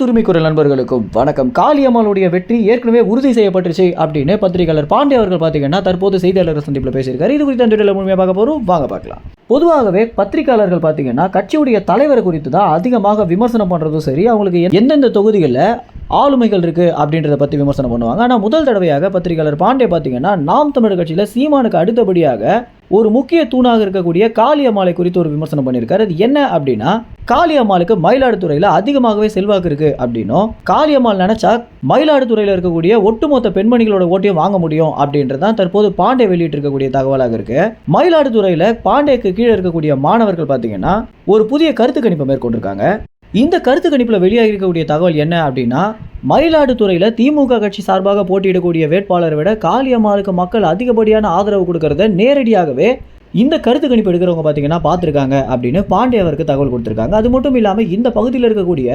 துருமி குரல் நண்பர்களுக்கும் வணக்கம். காளியம்மாளுடைய வெற்றி ஏற்கனவே உறுதி செய்யப்பட்டுச்சு அப்படின்னு பத்திரிகையாளர் பாண்டே அவர்கள் பார்த்தீங்கன்னா தற்போது செய்தியாளர் சந்திப்பில் பேசியிருக்காரு. இது குறித்து அந்த முழுமையாக பார்க்க போகிறோம் வாங்க பார்க்கலாம். பொதுவாகவே பத்திரிகையாளர்கள் பார்த்தீங்கன்னா கட்சியுடைய தலைவர் குறித்து தான் அதிகமாக விமர்சனம் பண்ணுறதும் சரி அவங்களுக்கு எந்தெந்த தொகுதிகளில் ஆளுமைகள் இருக்குது அப்படின்றத பற்றி விமர்சனம் பண்ணுவாங்க. ஆனால் முதல் தடவையாக பத்திரிகையாளர் பாண்டே பார்த்தீங்கன்னா நாம் தமிழர் கட்சியில் சீமானுக்கு அடுத்தபடியாக ஒரு முக்கிய தூணாக இருக்கக்கூடிய காளியம்மாளை குறித்து ஒரு விமர்சனம் பண்ணியிருக்காரு. அது என்ன அப்படின்னா காளியம்மாளுக்கு மயிலாடுதுறையில் அதிகமாகவே செல்வாக்கு இருக்கு அப்படின்னும் காளியம்மாள் நினைச்சா மயிலாடுதுறையில் இருக்கக்கூடிய ஒட்டுமொத்த பெண்மணிகளோட ஓட்டையும் வாங்க முடியும் அப்படின்றது தான் தற்போது பாண்டே வெளியிட்டிருக்கக்கூடிய தகவலாக இருக்கு. மயிலாடுதுறையில் பாண்டேக்கு கீழே இருக்கக்கூடிய மாணவர்கள் பார்த்தீங்கன்னா ஒரு புதிய கருத்து கணிப்பை மேற்கொண்டிருக்காங்க. இந்த கருத்து கணிப்பில் வெளியாகி இருக்கக்கூடிய தகவல் என்ன அப்படின்னா மயிலாடுதுறையில் திமுக கட்சி சார்பாக போட்டியிடக்கூடிய வேட்பாளரை விட காளியம்மாளுக்கு மக்கள் அதிகப்படியான ஆதரவு கொடுக்கறத நேரடியாகவே இந்த கருத்து கணிப்பு எடுக்கிறவங்க பார்த்தீங்கன்னா பார்த்துருக்காங்க அப்படின்னு பாண்டே அவருக்கு தகவல் கொடுத்துருக்காங்க. அது மட்டும் இல்லாமல் இந்த பகுதியில் இருக்கக்கூடிய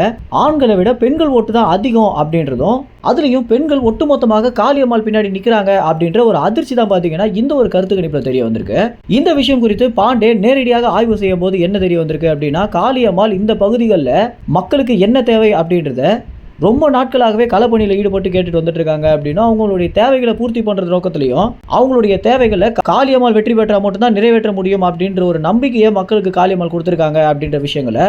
ஆண்களை விட பெண்கள் ஓட்டு தான் அதிகம் அப்படின்றதும் அதுலேயும் பெண்கள் ஒட்டுமொத்தமாக காளியம்மாள் பின்னாடி நிற்கிறாங்க அப்படின்ற ஒரு அதிர்ச்சி தான் பார்த்தீங்கன்னா இந்த ஒரு கருத்து கணிப்பில் தெரிய வந்திருக்கு. இந்த விஷயம் குறித்து பாண்டே நேரடியாக ஆய்வு செய்யும் போது என்ன தெரிய வந்திருக்கு அப்படின்னா காளியம்மாள் இந்த பகுதிகளில் மக்களுக்கு என்ன தேவை அப்படின்றத ரொம்ப நாட்களாகவே களப்பணியில் ஈடுபட்டு கேட்டுட்டு வந்துட்டு இருக்காங்க அப்படின்னா அவங்களுடைய தேவைகளை பூர்த்தி பண்ணுறது நோக்கத்திலையும் அவங்களுடைய தேவைகளை காளியம்மாள் வெற்றி பெற்றால் மட்டும்தான் நிறைவேற்ற முடியும் அப்படின்ற ஒரு நம்பிக்கையை மக்களுக்கு காளியம்மாள் கொடுத்துருக்காங்க அப்படின்ற விஷயங்களை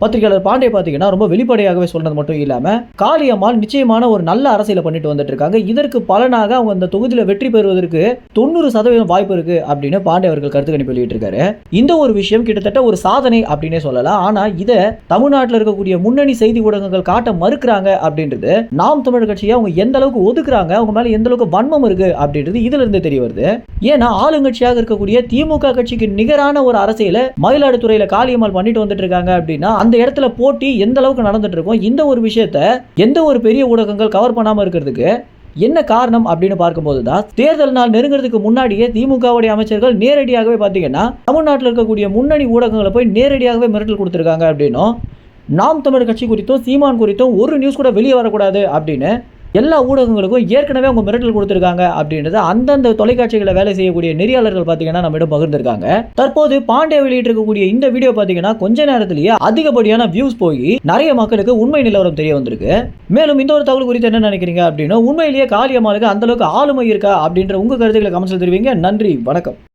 பத்திரிகையாளர் பாண்டே பார்த்தீங்கன்னா ரொம்ப வெளிப்படையாகவே சொன்னது மட்டும் இல்லாமல் காளியம்மாள் நிச்சயமான ஒரு நல்ல அரசியலை பண்ணிட்டு வந்துட்டு இருக்காங்க. இதற்கு பலனாக அவங்க அந்த தொகுதியில் வெற்றி பெறுவதற்கு தொண்ணூறு சதவீதம் வாய்ப்பு இருக்கு அப்படின்னு பாண்டே அவர்கள் கருத்து கணிப்பு வெளியிட்டிருக்காரு. இந்த ஒரு விஷயம் கிட்டத்தட்ட ஒரு சாதனை அப்படின்னே சொல்லலாம். ஆனால் இதை தமிழ்நாட்டில் இருக்கக்கூடிய முன்னணி செய்தி ஊடகங்கள் காட்ட மறுக்கிறாங்க அப்படின்றது நாம் தமிழர் கட்சியை அவங்க எந்த அளவுக்கு ஒதுக்குறாங்க அவங்க மேலே எந்த அளவுக்கு வன்மம் இருக்கு அப்படின்றது இதுல இருந்தே தெரிய வருது. ஏன்னா ஆளுங்கட்சியாக இருக்கக்கூடிய திமுக கட்சிக்கு நிகரான ஒரு அரசியலை மயிலாடுதுறையில காளியம்மாள் பண்ணிட்டு வந்துட்டு இருக்காங்க அப்படின்னா அந்த இடத்துல போட்டி எந்த அளவுக்கு நடந்துட்டு இருக்கும் இந்த ஒரு விஷயத்த எந்த ஒரு பெரிய ஊடகங்கள் கவர் பண்ணாமல் இருக்கிறதுக்கு என்ன காரணம் அப்படின்னு பார்க்கும்போது தான் தேர்தல் நாள் நெருங்கிறதுக்கு முன்னாடியே திமுகவுடைய அமைச்சர்கள் நேரடியாகவே பார்த்தீங்கன்னா தமிழ்நாட்டில் இருக்கக்கூடிய முன்னணி ஊடகங்களை போய் நேரடியாகவே மிரட்டல் கொடுத்துருக்காங்க அப்படின்னும் நாம் தமிழர் கட்சி குறித்தும் சீமான் குறித்தும் ஒரு நியூஸ் கூட வெளியே வரக்கூடாது அப்படின்னு எல்லா ஊடகங்களுக்கும் ஏற்கனவே அவங்க மிரட்டல் கொடுத்துருக்காங்க அப்படின்றத அந்தந்த தொலைக்காட்சிகளை வேலை செய்யக்கூடிய நெறியாளர்கள் பார்த்தீங்கன்னா நம்மிடம் பகிர்ந்திருக்காங்க. தற்போது பாண்டே வெளியிட்டிருக்கக்கூடிய இந்த வீடியோ பார்த்தீங்கன்னா கொஞ்ச நேரத்திலேயே அதிகப்படியான வியூஸ் போய் நிறைய மக்களுக்கு உண்மை நிலவரம் தெரிய வந்திருக்கு. மேலும் இந்த ஒரு தகவல் குறித்து என்ன நினைக்கிறீங்க அப்படின்னா உண்மையிலேயே காளியம்மாளுக்கு அந்த அளவுக்கு ஆளுமை இருக்கா அப்படின்ற உங்க கருத்துக்களை கமெண்ட்ஸில் தெரிவிங்க. நன்றி வணக்கம்.